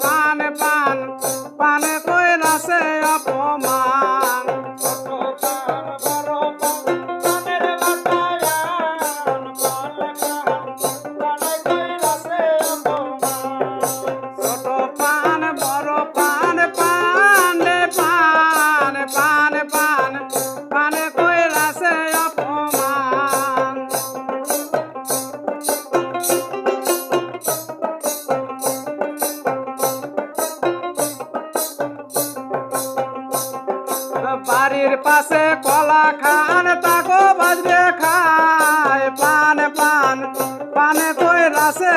爸，那爸。বাড়ির পাশে কলা খান তাকে বাজরে খায়। পান পান পানে তোই রাসে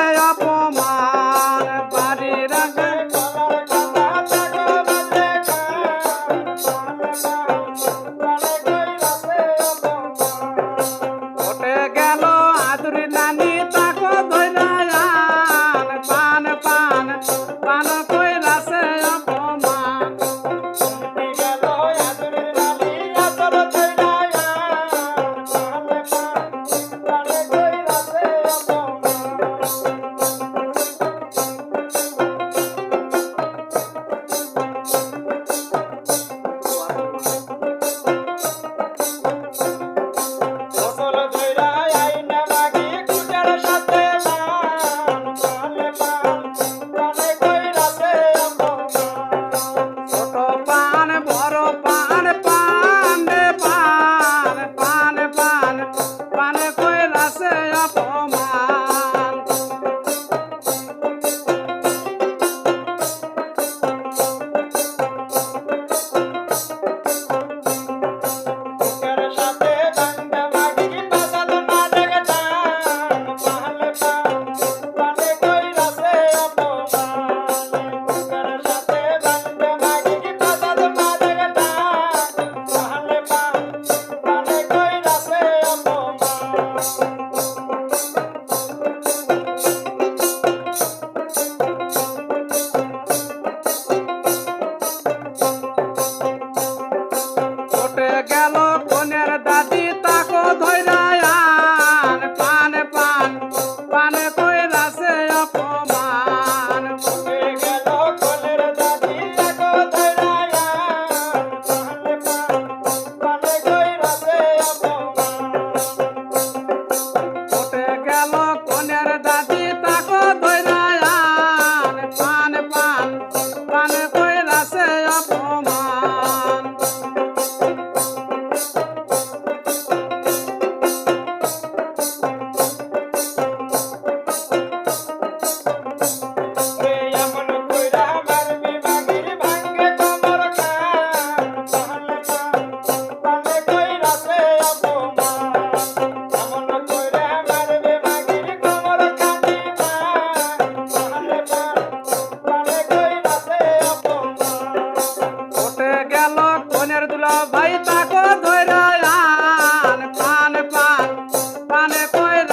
ты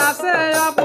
I'm